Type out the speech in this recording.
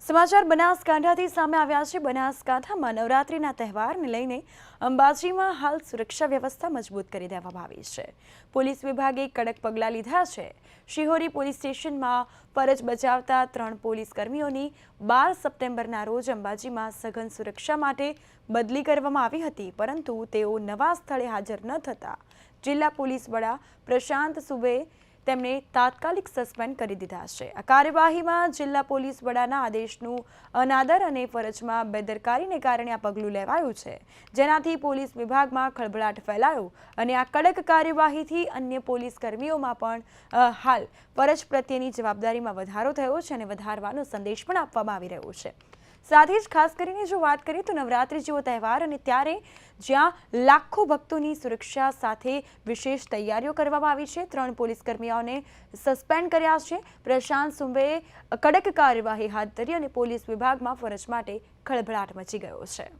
સમાચાર બનાસકાંઠાથી સામે આવ્યા છે. બનાસકાંઠામાં નવરાત્રિના તહેવારને લઈને અંબાજીમાં હાલ સુરક્ષા વ્યવસ્થા મજબૂત કરી દેવામાં આવી છે. પોલીસ વિભાગે કડક પગલાં લીધા છે. શિહોરી પોલીસ સ્ટેશનમાં ફરજ બજાવતા ત્રણ પોલીસ કર્મીઓની બાર સપ્ટેમ્બરના રોજ અંબાજીમાં સઘન સુરક્ષા માટે બદલી કરવામાં આવી હતી, પરંતુ તેઓ નવા સ્થળે હાજર ન થતા. જિલ્લા પોલીસ વડા પ્રશાંત સુબે તેમને તાત્કાલિક સસ્પેન્ડ કરી દીધા છે. આ કાર્યવાહીમાં જિલ્લા પોલીસ વડાના આદેશનું અનાદર અને ફરજમાં બેદરકારીને કારણે આ પગલું લેવાયું છે. જેનાથી પોલીસ વિભાગમાં ખળભળાટ ફેલાયો અને આ કડક કાર્યવાહીથી અન્ય પોલીસ કર્મીઓમાં પણ હાલ ફરજ પ્રત્યેની જવાબદારીમાં વધારો થયો છે અને વધારવાનો સંદેશ પણ આપવામાં આવી રહ્યો છે. સાથે જ ખાસ કરીને જો વાત કરીએ તો નવરાત્રિ જેવો તહેવાર અને ત્યારે જ્યાં લાખો ભક્તોની સુરક્ષા સાથે વિશેષ તૈયારીઓ કરવામાં આવી છે. ત્રણ પોલીસ કર્મીઓને સસ્પેન્ડ કર્યા છે. પ્રશાંત સુંબેએ કડક કાર્યવાહી હાથ ધરી અને પોલીસ વિભાગમાં ફરજ માટે ખળભળાટ મચી ગયો છે.